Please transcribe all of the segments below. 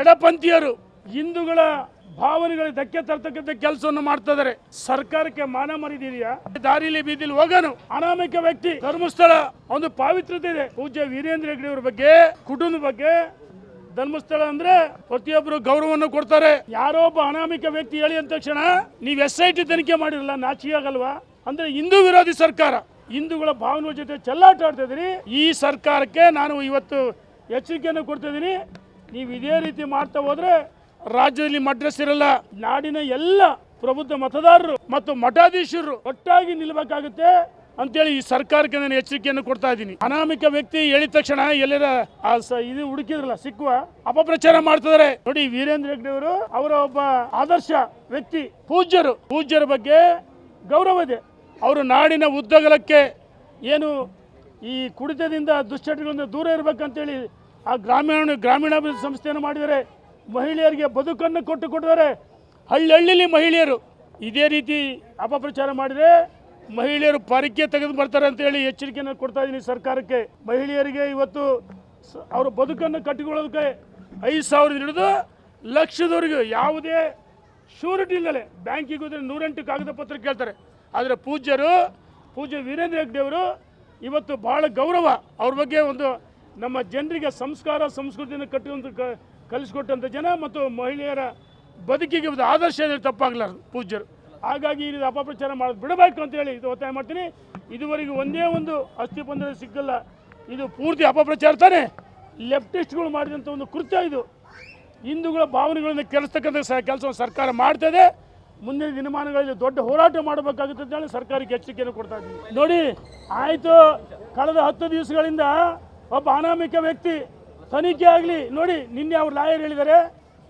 ಎಡಪಂಥೀಯರು ಹಿಂದೂಗಳ ಭಾವನೆಗಳಿಗೆ ಧಕ್ಕೆ ತರ್ತಕ್ಕಂಥ ಕೆಲಸವನ್ನು ಮಾಡ್ತಾ ಇದಾರೆ ಸರ್ಕಾರಕ್ಕೆ ಮಾನ ಮರಿದಿದೆಯಾ ದಾರಿಲಿ ಬೀದಿಲಿ ಹೋಗನು. ಅನಾಮಿಕ ವ್ಯಕ್ತಿ, ಧರ್ಮಸ್ಥಳ, ಒಂದು ಪಾವಿತ್ರತೆ ಇದೆ. ಪೂಜ್ಯ ವೀರೇಂದ್ರ ಹೆಗ್ಡೆ ಅವ್ರ ಬಗ್ಗೆ, ಕುಟುಂಬದ ಬಗ್ಗೆ, ಧರ್ಮಸ್ಥಳ ಅಂದ್ರೆ ಪ್ರತಿಯೊಬ್ಬರು ಗೌರವವನ್ನು ಕೊಡ್ತಾರೆ. ಯಾರೋ ಒಬ್ಬ ಅನಾಮಿಕ ವ್ಯಕ್ತಿ ಹೇಳಿ ಅಂದ ತಕ್ಷಣ, ನೀವು ಎಸ್ ಐ ಟಿ ತನಿಖೆ ಮಾಡಿರಲ್ಲ, ನಾಚಿಕೆ ಆಗಲ್ವಾ? ಅಂದ್ರೆ ಹಿಂದೂ ವಿರೋಧಿ ಸರ್ಕಾರ. ಹಿಂದೂಗಳ ಭಾವನೆ ಜೊತೆ ಚೆಲ್ಲಾಟ ಆಡ್ತಾ ಈ ಸರ್ಕಾರಕ್ಕೆ ನಾನು ಇವತ್ತು ಎಚ್ಚರಿಕೆಯನ್ನು ಕೊಡ್ತಾ ಇದ್ದೀನಿ. ನೀವು ಇದೇ ರೀತಿ ಮಾಡ್ತಾ ಹೋದ್ರೆ ರಾಜ್ಯದಲ್ಲಿ ಮಡ್ರೆಸ್ ಇರಲ್ಲ. ನಾಡಿನ ಎಲ್ಲ ಪ್ರಬುದ್ಧ ಮತದಾರರು ಮತ್ತು ಮಠಾಧೀಶರು ಒಟ್ಟಾಗಿ ನಿಲ್ಬೇಕಾಗುತ್ತೆ ಅಂತೇಳಿ ಈ ಸರ್ಕಾರಕ್ಕೆ ನಾನು ಎಚ್ಚರಿಕೆಯನ್ನು ಕೊಡ್ತಾ ಇದ್ದೀನಿ. ಅನಾಮಿಕ ವ್ಯಕ್ತಿ ಹೇಳಿದ ತಕ್ಷಣ ಎಲ್ಲರ ಇದು ಹುಡುಕಿದ್ರಲ್ಲ, ಸಿಕ್ಕುವ ಅಪಪ್ರಚಾರ ಮಾಡ್ತಿದ್ದಾರೆ. ನೋಡಿ ವೀರೇಂದ್ರ ಹೆಗ್ಡೆ ಅವರು, ಅವರ ಒಬ್ಬ ಆದರ್ಶ ವ್ಯಕ್ತಿ, ಪೂಜ್ಯರು. ಪೂಜ್ಯರ ಬಗ್ಗೆ ಗೌರವ ಇದೆ. ಅವರು ನಾಡಿನ ಉದ್ದಗಲಕ್ಕೆ ಏನು ಈ ಕುಡಿತದಿಂದ ದುಶ್ಚಟಗಳಿಂದ ದೂರ ಇರಬೇಕಂತೇಳಿ ಆ ಗ್ರಾಮೀಣ ಗ್ರಾಮೀಣಾಭಿವೃದ್ಧಿ ಸಂಸ್ಥೆಯನ್ನು ಮಾಡಿದರೆ ಮಹಿಳೆಯರಿಗೆ ಬದುಕನ್ನು ಕೊಟ್ಟು ಕೊಟ್ಟಿದ್ದಾರೆ. ಹಳ್ಳಿಹಳ್ಳಿಲಿ ಮಹಿಳೆಯರು ಇದೇ ರೀತಿ ಅಪಪ್ರಚಾರ ಮಾಡಿದರೆ ಮಹಿಳೆಯರು ಪಾರಿಕೆ ತೆಗೆದು ಬರ್ತಾರೆ ಅಂತೇಳಿ ಎಚ್ಚರಿಕೆಯನ್ನು ಕೊಡ್ತಾ ಇದ್ದೀನಿ ಸರ್ಕಾರಕ್ಕೆ. ಮಹಿಳೆಯರಿಗೆ ಇವತ್ತು ಅವರ ಬದುಕನ್ನು ಕಟ್ಟಿಕೊಳ್ಳೋದಕ್ಕೆ ಐದು ಸಾವಿರದ ಹಿಡಿದು ಲಕ್ಷದವರೆಗೂ ಯಾವುದೇ ಶೂರಿಟಿ ಇಲ್ಲದೆ ಬ್ಯಾಂಕಿಗೆ ಹೋದರೆ ನೂರೆಂಟು ಕಾಗದ ಪತ್ರ ಕೇಳ್ತಾರೆ. ಆದರೆ ಪೂಜ್ಯರು ಪೂಜ್ಯ ವೀರೇಂದ್ರ ಹೆಗ್ಡೆಯವರು ಇವತ್ತು ಬಹಳ ಗೌರವ ಅವ್ರ ಬಗ್ಗೆ ಒಂದು ನಮ್ಮ ಜನರಿಗೆ ಸಂಸ್ಕಾರ, ಸಂಸ್ಕೃತಿಯನ್ನು ಕಟ್ಟುವಂತ ಕ- ಕಲಿಸ್ಕೊಟ್ಟಂಥ ಜನ ಮತ್ತು ಮಹಿಳೆಯರ ಬದುಕಿಗೆ ಒಂದು ಆದರ್ಶ ತಪ್ಪಾಗಲಾರದು ಪೂಜ್ಯರು. ಹಾಗಾಗಿ ರೀತಿ ಅಪಪ್ರಚಾರ ಮಾಡೋದು ಬಿಡಬೇಕು ಅಂತ ಹೇಳಿ ಇದು ಒತ್ತಾಯ ಮಾಡ್ತೀನಿ. ಇದುವರೆಗೆ ಒಂದೇ ಒಂದು ಅಸ್ಥಿಪಂಜರ ಸಿಕ್ಕಲ್ಲ, ಇದು ಪೂರ್ತಿ ಅಪಪ್ರಚಾರ ತಾನೇ? ಲೆಫ್ಟಿಸ್ಟ್ಗಳು ಮಾಡಿದಂಥ ಒಂದು ಕೃತ್ಯ ಇದು. ಹಿಂದೂಗಳ ಭಾವನೆಗಳನ್ನು ಕೆಡಿಸ್ತಕ್ಕಂಥ ಸ, ಕೆಲಸವನ್ನು ಸರ್ಕಾರ ಮಾಡ್ತದೆ. ಮುಂದಿನ ದಿನಮಾನಗಳಲ್ಲಿ ದೊಡ್ಡ ಹೋರಾಟ ಮಾಡಬೇಕಾಗುತ್ತೆ ಅಂತ ಹೇಳಿ ಸರ್ಕಾರಕ್ಕೆ ಎಚ್ಚರಿಕೆಯನ್ನು ಕೊಡ್ತಾ ಇದ್ದೀನಿ. ನೋಡಿ, ಆಯಿತು, ಕಳೆದ ಹತ್ತು ದಿವಸಗಳಿಂದ ಒಬ್ಬ ಅನಾಮಿಕ ವ್ಯಕ್ತಿ ತನಿಖೆ ಆಗಲಿ ನೋಡಿ ನಿನ್ನೆ ಅವ್ರು ಲಾಯರ್ ಹೇಳಿದ್ದಾರೆ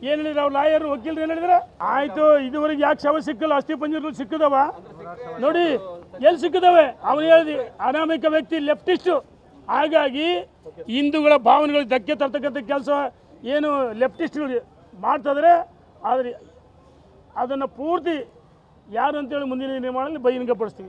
ಏನು ಹೇಳಿದ್ರು? ಅವ್ರು ಲಾಯರ್ ವಕೀಲರು ಏನು ಹೇಳಿದ್ರೆ? ಆಯಿತು, ಇದುವರೆಗೆ ಯಾಕೆ ಶವ ಸಿಕ್ಕಲ್ಲ? ಅಸ್ಥಿ ಪಂಜರಗಳು ಸಿಕ್ಕಿದವ? ನೋಡಿ, ಎಲ್ಲಿ ಸಿಕ್ಕಿದವೆ? ಅವನು ಹೇಳಿದ ಅನಾಮಿಕ ವ್ಯಕ್ತಿ ಲೆಫ್ಟಿಸ್ಟು. ಹಾಗಾಗಿ ಹಿಂದೂಗಳ ಭಾವನೆಗಳು ಧಕ್ಕೆ ತರ್ತಕ್ಕಂಥ ಕೆಲಸ ಏನು ಲೆಫ್ಟಿಸ್ಟ್ಗಳು ಮಾಡ್ತಿದ್ರೆ ಆದ್ರೆ ಆದರೆ ಅದನ್ನು ಪೂರ್ತಿ ಯಾರು ಅಂತೇಳಿ ಮುಂದಿನ ನಿರ್ಮಾಣದಲ್ಲಿ ಬಹಿರಂಗಪಡಿಸ್ತೀವಿ.